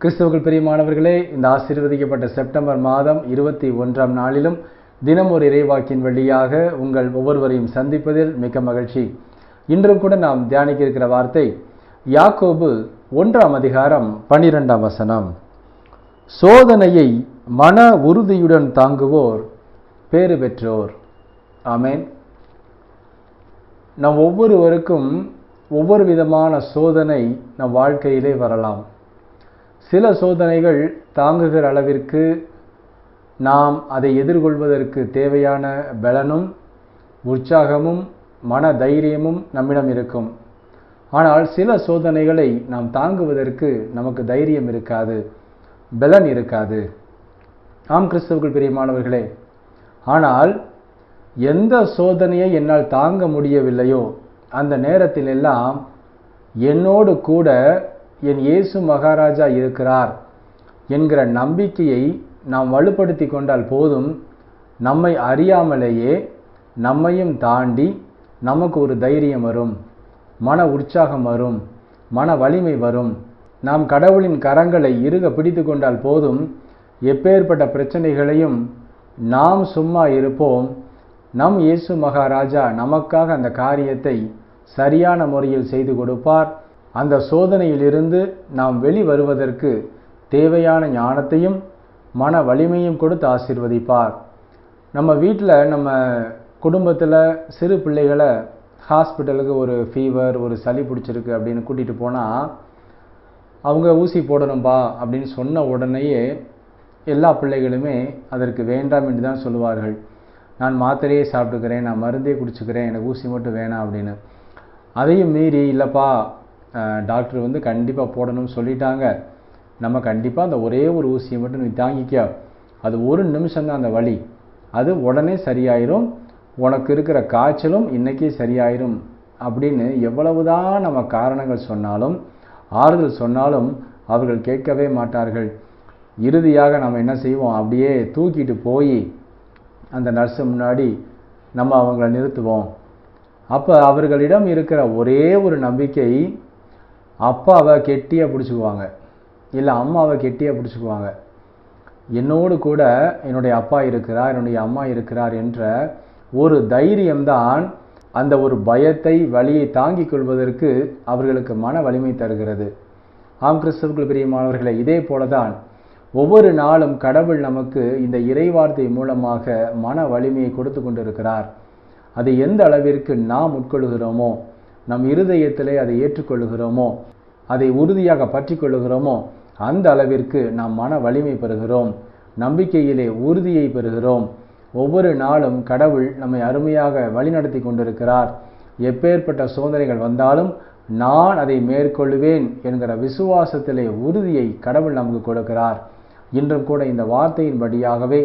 கிறிஸ்தவர்கள் பெரியமானவர்களே இந்த ஆசீர்வதிக்கப்பட்ட செப்டம்பர் மாதம் இருபத்தி ஒன்றாம் நாளிலும் தினம் ஒரு இறைவாக்கின் வழியாக உங்கள் ஒவ்வொருவரையும் சந்திப்பதில் மிக்க மகிழ்ச்சி. இன்றும் கூட நாம் தியானிக்க இருக்கிற வார்த்தை யாக்கோபு ஒன்றாம் அதிகாரம் பன்னிரெண்டாம் வசனம். சோதனையை மன உறுதியுடன் தாங்குவோர் பேறு பெற்றோர். ஆமேன். நம் ஒவ்வொருவருக்கும் ஒவ்வொரு விதமான சோதனை நம் வாழ்க்கையிலே வரலாம். சில சோதனைகள் தாங்குகிற அளவிற்கு நாம் அதை எதிர்கொள்வதற்கு தேவையான பலனும் உற்சாகமும் மன தைரியமும் நம்மிடம் இருக்கும். ஆனால் சில சோதனைகளை நாம் தாங்குவதற்கு நமக்கு தைரியம் இருக்காது பலன் இருக்காது. ஆம் கிறிஸ்தவர்கள் பிரியமானவர்களே ஆனால் எந்த சோதனையை என்னால் தாங்க முடியவில்லையோ அந்த நேரத்தில் எல்லாம் என்னோடு கூட என் இயேசு மகாராஜா இருக்கிறார் என்கிற நம்பிக்கையை நாம் வலுப்படுத்தி கொண்டால் போதும். நம்மை அறியாமலேயே நம்மையும் தாண்டி நமக்கு ஒரு தைரியம் வரும். மன உற்சாகம் வரும். மன வலிமை வரும். நாம் கடவுளின் கரங்களை இறுக பிடித்து கொண்டால் போதும். எப்பேற்பட்ட பிரச்சனைகளையும் நாம் சும்மா இருப்போம். நம் இயேசு மகாராஜா நமக்காக அந்த காரியத்தை சரியான முறையில் செய்து கொடுப்பார். அந்த சோதனையிலிருந்து நாம் வெளி வருவதற்கு தேவையான ஞானத்தையும் மன வலிமையும் கொடுத்து ஆசீர்வதிப்பார். நம்ம வீட்டில் நம்ம குடும்பத்தில் சிறு பிள்ளைகளை ஹாஸ்பிட்டலுக்கு ஒரு ஃபீவர் ஒரு சளி பிடிச்சிருக்கு அப்படின்னு கூட்டிகிட்டு போனால் அவங்க ஊசி போடணும்பா அப்படின்னு சொன்ன உடனேயே எல்லா பிள்ளைகளுமே அதற்கு வேண்டாம் என்று தான் சொல்லுவார்கள். நான் மாத்திரையே சாப்பிட்டுக்கிறேன் நான் மருந்தே குடிச்சுக்கிறேன் எனக்கு ஊசி மட்டும் வேணாம் அப்படின்னு. அதையும் மீறி இல்லைப்பா டாக்டர் வந்து கண்டிப்பாக போடணும்னு சொல்லிட்டாங்க. நம்ம கண்டிப்பாக அந்த ஒரே ஒரு ஊசியை மட்டும் நீ தாங்கிக்க அது ஒரு நிமிஷம்தான் அந்த வழி அது உடனே சரியாயிரும். உனக்கு இருக்கிற காய்ச்சலும் இன்றைக்கே சரியாயிரும் அப்படின்னு எவ்வளவுதான் நம்ம காரணங்கள் சொன்னாலும் ஆறுதல் சொன்னாலும் அவர்கள் கேட்கவே மாட்டார்கள். இறுதியாக நம்ம என்ன செய்வோம்? அப்படியே தூக்கிட்டு போய் அந்த நர்ஸு முன்னாடி நம்ம அவங்கள நிறுத்துவோம். அப்போ அவர்களிடம் இருக்கிற ஒரே ஒரு நம்பிக்கை அப்பாவை கெட்டியாக பிடிச்சிக்குவாங்க. இல்லை அம்மாவை கெட்டியாக பிடிச்சிக்குவாங்க. என்னோடு கூட என்னுடைய அப்பா இருக்கிறார் என்னுடைய அம்மா இருக்கிறார் என்ற ஒரு தைரியம்தான் அந்த ஒரு பயத்தை வழியை தாங்கிக் கொள்வதற்கு அவர்களுக்கு மன வலிமை தருகிறது. ஆம் கிறிஸ்தவர்கள் பிரியமானவர்களை இதே போலதான் ஒவ்வொரு நாளும் கடவுள் நமக்கு இந்த இறைவார்த்தை மூலமாக மன வலிமையை கொடுத்து கொண்டிருக்கிறார். அதை எந்த அளவிற்கு நாம் உட்கொள்கிறோமோ நம் இருதயத்திலே அதை ஏற்றுக்கொள்கிறோமோ அதை உறுதியாக பற்றி கொள்கிறோமோ அந்த அளவிற்கு நாம் மன வலிமை பெறுகிறோம். நம்பிக்கையிலே உறுதியை பெறுகிறோம். ஒவ்வொரு நாளும் கடவுள் நம்மை அருமையாக வழிநடத்தி கொண்டிருக்கிறார். எப்பேற்பட்ட சோதனைகள் வந்தாலும் நான் அதை மேற்கொள்வேன் என்கிற விசுவாசத்திலே உறுதியை கடவுள் நமக்கு கொடுக்கிறார். இன்றும் கூட இந்த வார்த்தையின்படியாகவே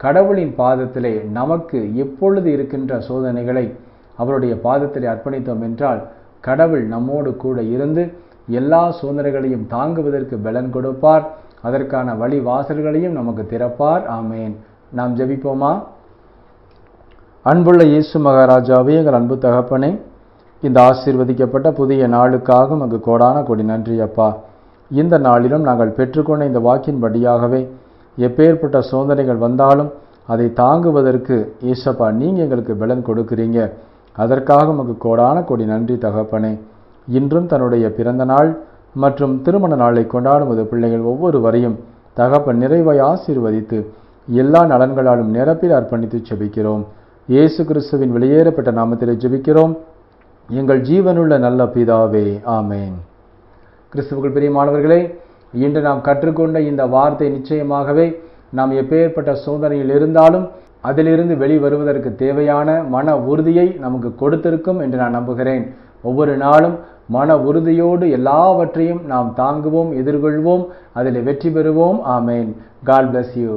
கடவுளின் பாதத்திலே நமக்கு எப்பொழுது இருக்கின்ற சோதனைகளை அவருடைய பாதத்தில் அர்ப்பணித்தோம் என்றால் கடவுள் நம்மோடு கூட இருந்து எல்லா சோதனைகளையும் தாங்குவதற்கு பலன் கொடுப்பார். அதற்கான வழி வாசல்களையும் நமக்கு திறப்பார். ஆமேன். நாம் ஜெபிப்போமா? அன்புள்ள இயேசு மகாராஜாவே எங்கள் அன்பு தகப்பனே இந்த ஆசீர்வதிக்கப்பட்ட புதிய நாளுக்காக உமக்கு கோடான கொடி நன்றி அப்பா. இந்த நாளிலும் நாங்கள் பெற்றுக்கொண்ட இந்த வாக்கின்படியாகவே எப்பேற்பட்ட சோதனைகள் வந்தாலும் அதை தாங்குவதற்கு ஏசப்பா நீங்கள் எங்களுக்கு பலன் கொடுக்குறீங்க. அதற்காக உமக்கு கோடான கொடி நன்றி தகப்பனே. இன்றும் தன்னுடைய பிறந்த நாள் மற்றும் திருமண நாளை கொண்டாடும் ஒரு பிள்ளைகள் ஒவ்வொருவரையும் தகப்பன் நிறைவை ஆசீர்வதித்து எல்லா நலன்களாலும் நிரப்பில் அர்ப்பணித்து ஜெபிக்கிறோம் இயேசு கிறிஸ்துவின் வெளியேறப்பட்ட நாமத்திலே ஜெபிக்கிறோம். எங்கள் ஜீவனுள்ள நல்ல பிதாவே ஆமேன். கிறிஸ்துவுக்குள் பிரியமானவர்களே இன்று நாம் கற்றுக்கொண்ட இந்த வார்த்தை நிச்சயமாகவே நாம் எப்பேற்பட்ட சோதனையில் இருந்தாலும் அதிலிருந்து வெளிவருவதற்கு தேவையான மன உறுதியை நமக்கு கொடுத்திருக்கும் என்று நான் நம்புகிறேன். ஒவ்வொரு நாளும் மன உறுதியோடு எல்லாவற்றையும் நாம் தாங்குவோம் எதிர்கொள்வோம் அதில் வெற்றி பெறுவோம். ஆமேன். God bless you